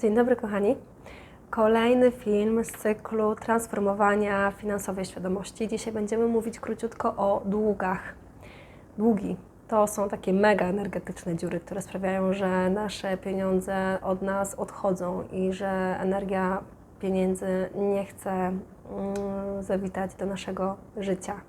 Dzień dobry, kochani. Kolejny film z cyklu transformowania finansowej świadomości. Dzisiaj będziemy mówić króciutko o długach. Długi to są takie mega energetyczne dziury, które sprawiają, że nasze pieniądze od nas odchodzą i że energia pieniędzy nie chce mm, zawitać do naszego życia.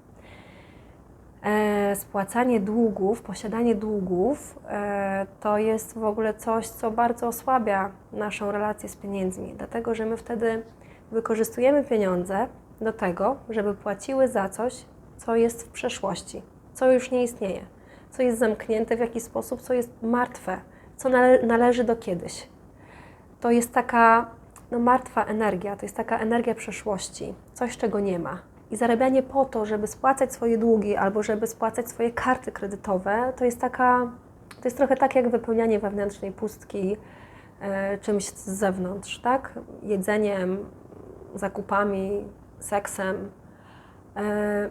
Spłacanie długów, posiadanie długów e, to jest w ogóle coś, co bardzo osłabia naszą relację z pieniędzmi, dlatego że my wtedy wykorzystujemy pieniądze do tego, żeby płaciły za coś, co jest w przeszłości, co już nie istnieje, co jest zamknięte w jakiś sposób, co jest martwe, co nale należy do kiedyś. To jest taka no, martwa energia, to jest taka energia przeszłości, coś, czego nie ma i zarabianie po to, żeby spłacać swoje długi albo żeby spłacać swoje karty kredytowe, to jest taka, to jest trochę tak jak wypełnianie wewnętrznej pustki e, czymś z zewnątrz, tak? Jedzeniem, zakupami, seksem. E,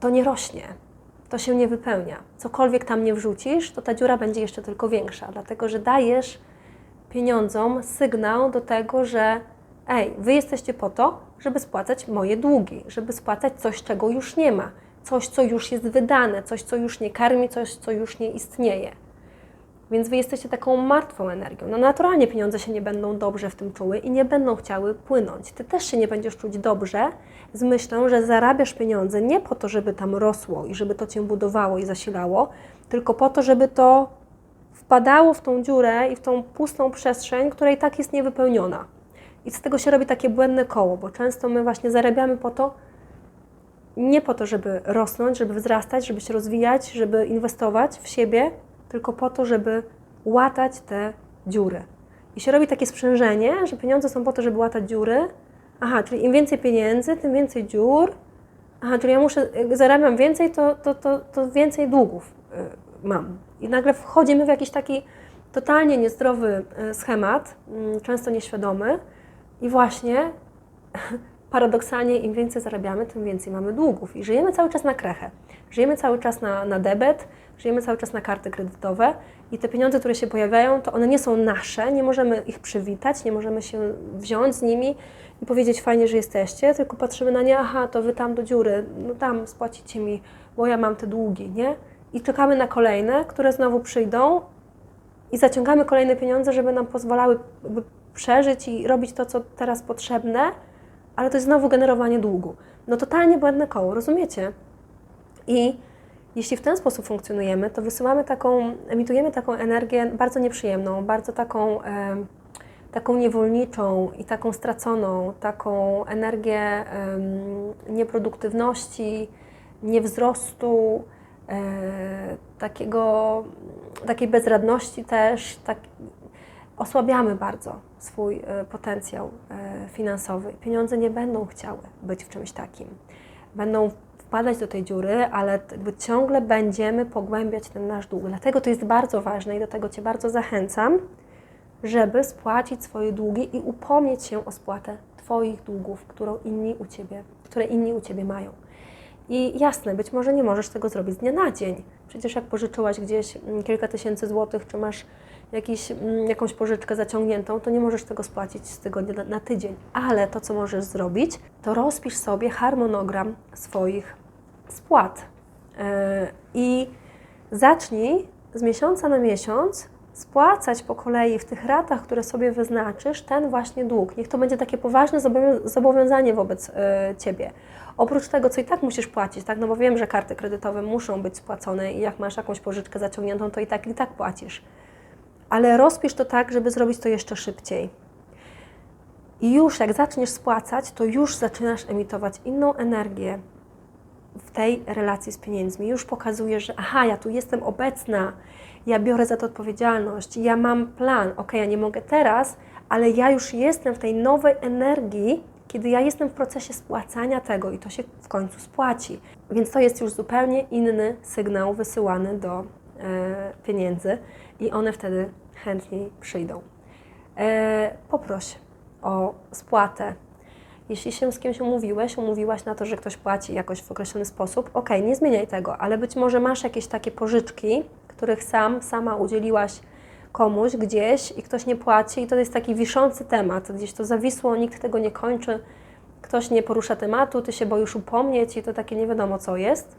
to nie rośnie, to się nie wypełnia. Cokolwiek tam nie wrzucisz, to ta dziura będzie jeszcze tylko większa, dlatego że dajesz pieniądzom sygnał do tego, że ej, wy jesteście po to, żeby spłacać moje długi, żeby spłacać coś, czego już nie ma, coś, co już jest wydane, coś, co już nie karmi, coś, co już nie istnieje. Więc wy jesteście taką martwą energią. No naturalnie pieniądze się nie będą dobrze w tym czuły i nie będą chciały płynąć. Ty też się nie będziesz czuć dobrze z myślą, że zarabiasz pieniądze nie po to, żeby tam rosło i żeby to cię budowało i zasilało, tylko po to, żeby to wpadało w tą dziurę i w tą pustą przestrzeń, która i tak jest niewypełniona. I z tego się robi takie błędne koło, bo często my właśnie zarabiamy po to, nie po to, żeby rosnąć, żeby wzrastać, żeby się rozwijać, żeby inwestować w siebie, tylko po to, żeby łatać te dziury. I się robi takie sprzężenie, że pieniądze są po to, żeby łatać dziury. Aha, czyli im więcej pieniędzy, tym więcej dziur. Aha, czyli ja muszę, zarabiam więcej, to, to, to, to więcej długów y, mam. I nagle wchodzimy w jakiś taki totalnie niezdrowy y, schemat, mm, często nieświadomy, i właśnie paradoksalnie im więcej zarabiamy, tym więcej mamy długów. I żyjemy cały czas na krechę. Żyjemy cały czas na, na debet, żyjemy cały czas na karty kredytowe i te pieniądze, które się pojawiają, to one nie są nasze, nie możemy ich przywitać, nie możemy się wziąć z nimi i powiedzieć fajnie, że jesteście, tylko patrzymy na nie, aha, to wy tam do dziury, no tam spłacicie mi, bo ja mam te długi, nie? I czekamy na kolejne, które znowu przyjdą i zaciągamy kolejne pieniądze, żeby nam pozwalały przeżyć i robić to, co teraz potrzebne, ale to jest znowu generowanie długu. No totalnie błędne koło, rozumiecie? I jeśli w ten sposób funkcjonujemy, to wysyłamy taką, emitujemy taką energię bardzo nieprzyjemną, bardzo taką, e, taką niewolniczą i taką straconą, taką energię e, nieproduktywności, niewzrostu, e, takiego, takiej bezradności też, tak, osłabiamy bardzo swój e, potencjał e, finansowy. Pieniądze nie będą chciały być w czymś takim. Będą wpadać do tej dziury, ale ciągle będziemy pogłębiać ten nasz dług. Dlatego to jest bardzo ważne i do tego Cię bardzo zachęcam, żeby spłacić swoje długi i upomnieć się o spłatę Twoich długów, którą inni u Ciebie, które inni u Ciebie mają. I jasne, być może nie możesz tego zrobić z dnia na dzień. Przecież jak pożyczyłaś gdzieś mm, kilka tysięcy złotych, czy masz jakiś, mm, jakąś pożyczkę zaciągniętą, to nie możesz tego spłacić z tygodnia na, na tydzień. Ale to, co możesz zrobić, to rozpisz sobie harmonogram swoich spłat. Yy, I zacznij z miesiąca na miesiąc spłacać po kolei w tych ratach, które sobie wyznaczysz, ten właśnie dług. Niech to będzie takie poważne zobowiązanie wobec y, Ciebie. Oprócz tego, co i tak musisz płacić, tak? No bo wiem, że karty kredytowe muszą być spłacone i jak masz jakąś pożyczkę zaciągniętą, to i tak i tak płacisz ale rozpisz to tak, żeby zrobić to jeszcze szybciej. I już jak zaczniesz spłacać, to już zaczynasz emitować inną energię w tej relacji z pieniędzmi. Już pokazujesz, że aha, ja tu jestem obecna, ja biorę za to odpowiedzialność, ja mam plan, ok, ja nie mogę teraz, ale ja już jestem w tej nowej energii, kiedy ja jestem w procesie spłacania tego i to się w końcu spłaci. Więc to jest już zupełnie inny sygnał wysyłany do e, pieniędzy i one wtedy chętniej przyjdą. E, poproś o spłatę. Jeśli się z kimś umówiłeś, umówiłaś na to, że ktoś płaci jakoś w określony sposób, ok, nie zmieniaj tego, ale być może masz jakieś takie pożyczki, których sam, sama udzieliłaś komuś gdzieś i ktoś nie płaci i to jest taki wiszący temat, gdzieś to zawisło, nikt tego nie kończy, ktoś nie porusza tematu, ty się boisz upomnieć i to takie nie wiadomo co jest.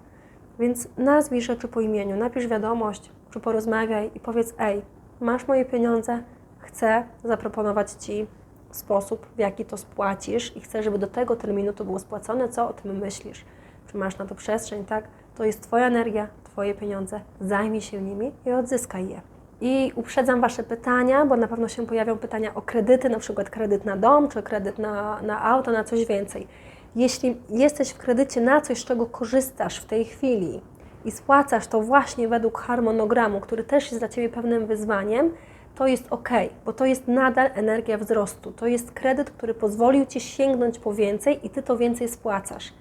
Więc nazwij rzeczy po imieniu, napisz wiadomość, czy porozmawiaj i powiedz, ej, masz moje pieniądze, chcę zaproponować Ci sposób, w jaki to spłacisz i chcę, żeby do tego terminu to było spłacone, co o tym myślisz? Czy masz na to przestrzeń, tak? To jest Twoja energia, Twoje pieniądze, zajmij się nimi i odzyskaj je. I uprzedzam Wasze pytania, bo na pewno się pojawią pytania o kredyty, na przykład kredyt na dom, czy kredyt na, na auto, na coś więcej. Jeśli jesteś w kredycie na coś, z czego korzystasz w tej chwili i spłacasz to właśnie według harmonogramu, który też jest dla Ciebie pewnym wyzwaniem, to jest ok, bo to jest nadal energia wzrostu. To jest kredyt, który pozwolił Ci sięgnąć po więcej i Ty to więcej spłacasz.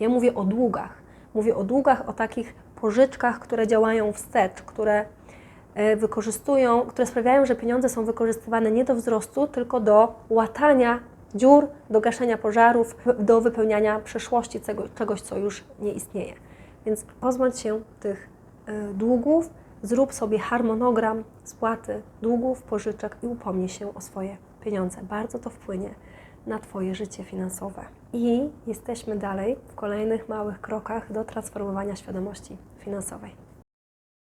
Ja mówię o długach. Mówię o długach, o takich pożyczkach, które działają wstecz, które e, wykorzystują, które sprawiają, że pieniądze są wykorzystywane nie do wzrostu, tylko do łatania dziur, do gaszenia pożarów, do wypełniania przeszłości czegoś, czegoś co już nie istnieje. Więc pozbądź się tych e, długów, zrób sobie harmonogram spłaty długów, pożyczek i upomnij się o swoje pieniądze. Bardzo to wpłynie na Twoje życie finansowe. I jesteśmy dalej w kolejnych małych krokach do transformowania świadomości finansowej.